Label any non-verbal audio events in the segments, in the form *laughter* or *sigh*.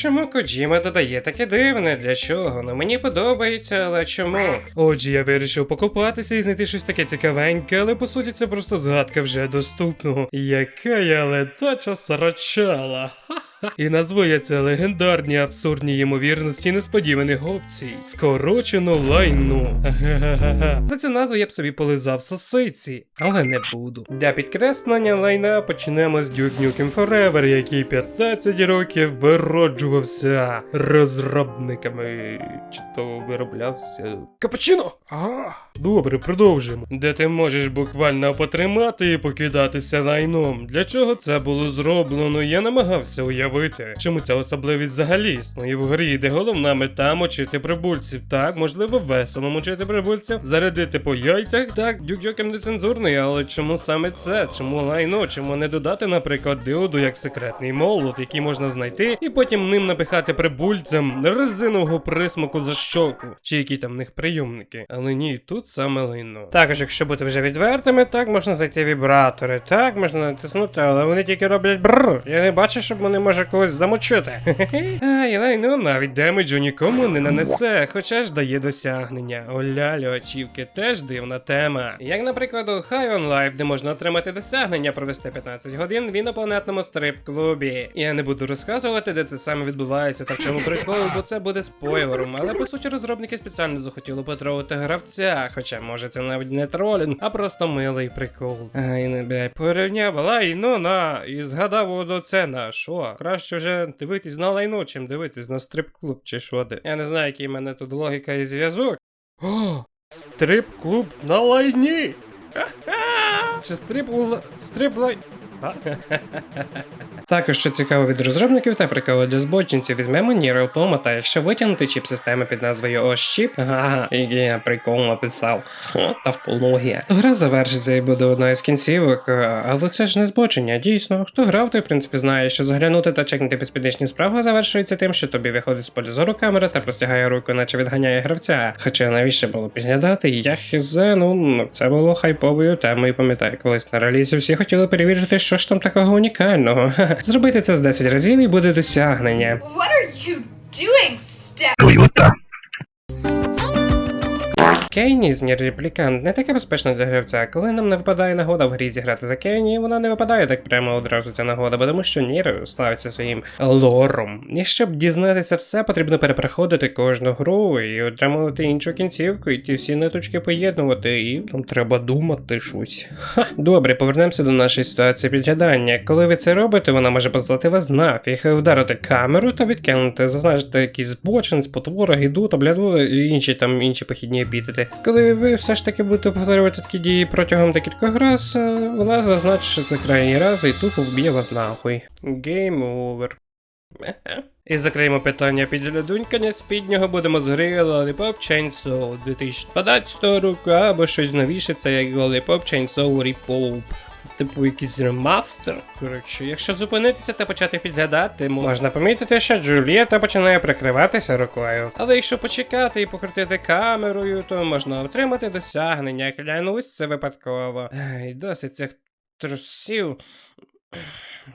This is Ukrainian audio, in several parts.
чому Коджіма додає таке дивне? Для чого? Ну мені подобається, але чому? Отже, я вирішив покопатися і знайти щось таке цікавеньке, але по суті це просто згадка вже доступного. Яка я летача срачала. Ха-ха. І назву я це легендарні абсурдні ймовірності несподіваних опцій. Скорочено лайну. За цю назву я б собі полизав сосиці, але не буду. Для підкреслення лайна почнемо з Duke Nukem Forever, який 15 років вироджувався розробниками. Чи то вироблявся. Капучино! Добре, продовжуємо. Де ти можеш буквально потримати і покидатися лайном. Для чого це було зроблено? Я намагався уявити, чому ця особливість взагалі існує в грі, де головна мета мочити прибульців. Так, можливо, весело мочити прибульців, зарядити по яйцях. Так, дюк-дюкем нецензурний, але чому саме це? Чому лайно? Чому не додати, наприклад, диоду як секретний молот, який можна знайти, і потім ним напихати прибульцям резинового присмаку за щоку, чи які там в них прийомники. Але ні, тут саме лайно. Також, якщо бути вже відвертими, так можна зайти вібратори, так можна натиснути, але вони тільки роблять бррр. Я не бачу, щоб вони може когось замочити. *laughs* Ай, лайно навіть демеджу нікому не нанесе, хоча ж дає досягнення. Олялю, очівки, теж дивна тема. Як, наприклад, у High on Life, де можна отримати досягнення, провести 15 годин в інопланетному стрип-клубі. Я не буду розказувати, де це саме відбувається та в чому прикол, бо це буде спойлером. Але по суті розробники спеціально захотіли потролити гравця, хоча може це навіть не тролінг, а просто милий прикол. Ай, не блядь, порівняв лайно на і згадав до це на що? Краще вже дивитись на лайно, чим дивитись на стрип-клуб чи де. Я не знаю, який в мене тут логіка і зв'язок. О, стрип-клуб на лайні! Чи стрип у стрип лай... Також що цікаво від розробників та приколи для збочинців, візьмемо Nier Automata, якщо витягнути чіп системи під назвою OS-чіп, ага, я прикол написав, тавтологія, то гра завершиться і буде одна із кінцівок, але це ж не збочення, дійсно. Хто грав, той в принципі знає, що заглянути та чекнути безпідичні справи завершується тим, що тобі виходить з поля зору камера та простягає руку, наче відганяє гравця. Хоча навіщо було підглядати, я хізе, ну це було хайповою темою, пам'ятаю, колись на релізі всі хотіли перевірити, що ж там такого унікального. *laughs* Зробити це з 10 разів і буде досягнення. What are you doing, Steph? Кейні Нір реплікант не таке безпечне для гравця. Коли нам не випадає нагода в грі зіграти за Кейні, вона не випадає так прямо одразу ця нагода, бо тому що Нір славиться своїм лором. І щоб дізнатися все, потрібно перепроходити кожну гру і отримувати іншу кінцівку, і ті всі ниточки поєднувати, і там треба думати щось. Ха, добре, повернемося до нашої ситуації підглядання. Коли ви це робите, вона може послати вас нафіг, вдарити камеру та відкинути, зазначити якийсь збочин, спотвора, гіду, бляду і інші там інші похідні епітети. Коли ви все ж таки будете повторювати такі дії протягом декількох раз, е, вона зазначить, що це крайній раз і тупо вб'є вас нахуй. Game over. І закриємо питання підглядунькання спіднього будемо з гри Lollipop Chainsaw 2012 року або щось новіше, це як Lollipop Chainsaw Repop. Типу якийсь ремастер. Коротше, якщо зупинитися та почати підглядати, можна помітити, що Джулієта починає прикриватися рукою. Але якщо почекати і покрутити камерою, то можна отримати досягнення. Клянусь, це випадково. Ай, досить цих трусів.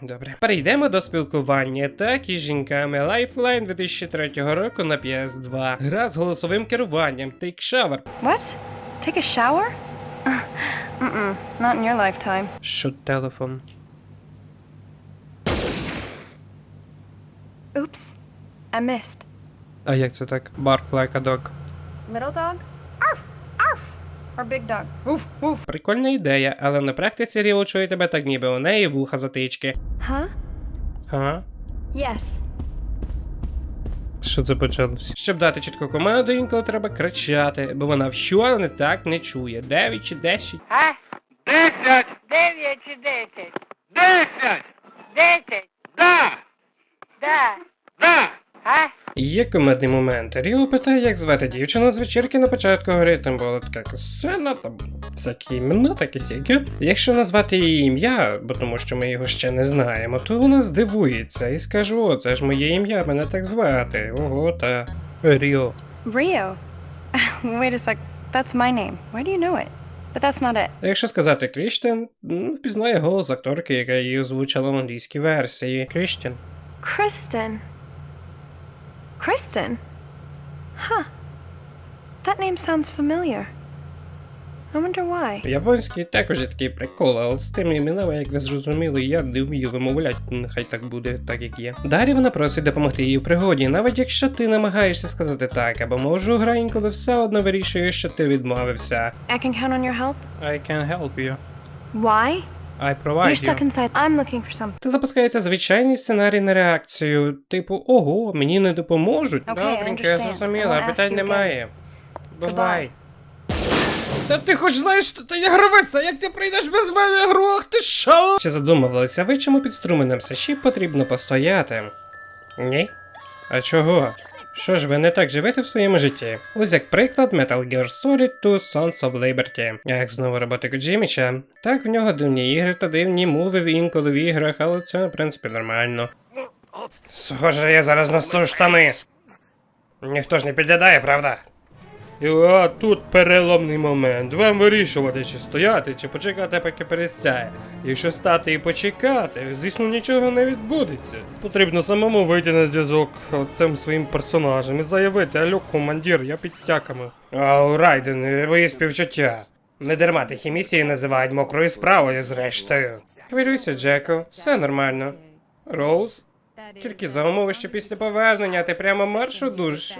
Добре. Перейдемо до спілкування. Так із жінками Lifeline 2003 року на PS2. Гра з голосовим керуванням. Take shower. What? Take a shower? Mm-mm, not in your lifetime. Що телефон? Oops, I missed. А як це так? Bark like a dog. Middle dog? Arf! Arf! Or big dog? Oof, oof. Прикольна ідея, але на практиці Ріо чує тебе так, ніби у неї вуха затички. Huh? Ага. Yes. Що це почалося? Щоб дати чітку команду, інколи треба кричати, бо вона що не так не чує. 9 чи 10. А? Десять! Дев'ять чи десять? Десять! Десять? Да! Да. Да! А? Є комедний момент. Ріо питає, як звати дівчину з вечірки на початку гри, там була така сцена, там всякі імена, такі сякі. Якщо назвати її ім'я, бо тому що ми його ще не знаємо, то вона здивується і скаже, о, це ж моє ім'я, мене так звати. Ого, та Ріо. Rio. *laughs* Wait a sec. That's my name. Why do you know it? But that's not it. Якщо сказати Кріштен, впізнає голос акторки, яка її озвучила в англійській версії. Кріштен. Kristen. Kristen? Huh. That name sounds familiar. I wonder why. Японський також є такий прикол, але з тими іменами, як ви зрозуміли, я не вмію вимовляти, нехай так буде, так як є. Далі вона просить допомогти їй у пригоді, навіть якщо ти намагаєшся сказати так, або можу гра інколи все одно вирішує, що ти відмовився. I can count on your help? I can help you. Why? I You're stuck inside. I'm looking for something. Та запускається звичайний сценарій на реакцію, типу, ого, мені не допоможуть. Окей, I Добренько, я understand. зрозуміла, I won't питань ask you немає. Бувай. Та ти хоч знаєш, що ти ігровик, та як ти прийдеш без мене гру, ах ти що? Чи задумувалися ви, чому під струменем ще потрібно постояти? Ні? А чого? Що ж ви не так живете в своєму житті? Ось як приклад Metal Gear Solid 2 Sons of Liberty. Як знову роботи Коджіміча. Так, в нього дивні ігри та дивні мови в інколи в іграх, але це в принципі нормально. Схоже, я зараз носу штани. Ніхто ж не підглядає, правда? І а тут переломний момент. Вам вирішувати, чи стояти, чи почекати, поки пересяє. Якщо стати і почекати, звісно, нічого не відбудеться. Потрібно самому вийти на зв'язок цим своїм персонажем і заявити, алло, командир, я під стяками. Ау, Райден, мої співчуття. Не дарма тихі місії називають мокрою справою, зрештою. Хвилюйся, Джеку, все нормально. Роуз? Тільки за умови, що після повернення ти прямо марш у душ.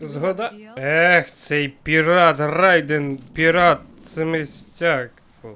Згода. Ех, цей пірат Райден, пірат семистяк.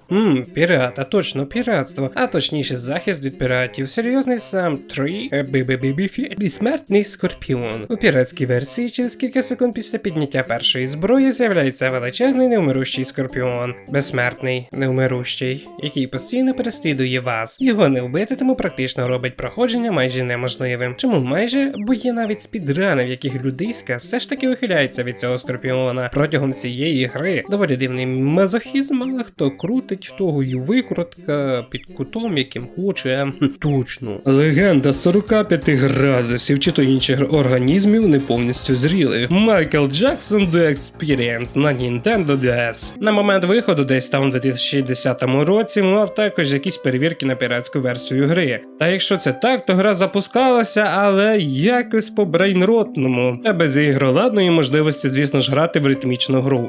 Ммм, пірат, а точно піратство, а точніше захист від піратів. Серйозний сам Трі Бібібібіфі безсмертний скорпіон. У піратській версії через кілька секунд після підняття першої зброї з'являється величезний невмирущий скорпіон. Безсмертний, невмирущий, який постійно переслідує вас. Його не вбити, тому практично робить проходження майже неможливим. Чому майже? Бо є навіть спідрани, в яких людиська все ж таки ухиляється від цього скорпіона. Протягом всієї гри доволі дивний мазохізм, але хто крутить, того й викрутка під кутом, яким хоче. Точно. Легенда 45 градусів чи то інших організмів не повністю зрілих. Майкл Джексон The Experience на Nintendo DS. На момент виходу, десь там у 2010 році, мав також якісь перевірки на піратську версію гри. Та якщо це так, то гра запускалася, але якось по брейнротному, а без ігроладної можливості, звісно ж, грати в ритмічну гру.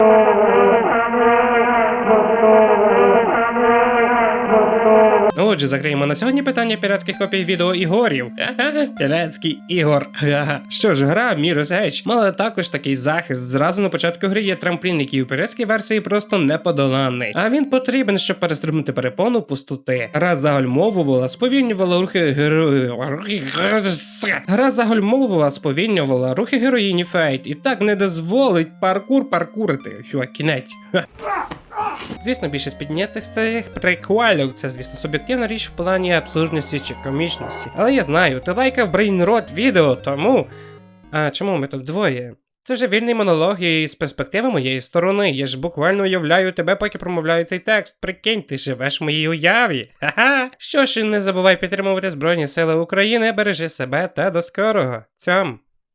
Отже, закриємо на сьогодні питання піратських копій відеоігорів. Ага, Піратський ігор. Що ж, гра Mirror's Edge мала також такий захист. Зразу на початку гри є трамплін, який у піратській версії просто неподоланний. А він потрібен, щоб перестрибнути перепону пустоти. Гра загальмовувала, сповільнювала рухи героїв. Гра загальмовувала, сповільнювала рухи героїні Фейт і так не дозволить паркур паркурити. Що, кінець. Звісно, більшість піднятих старих приквалів це, звісно, суб'єктивна річ в плані абсурдності чи комічності. Але я знаю, ти лайкав брейнрот відео, тому. А чому ми тут двоє? Це вже вільний монолог і з перспективи моєї сторони. Я ж буквально уявляю тебе, поки промовляю цей текст. Прикинь, ти живеш в моїй уяві. Ха-ха. Що ж, не забувай підтримувати Збройні Сили України, бережи себе та до скорого. Цям.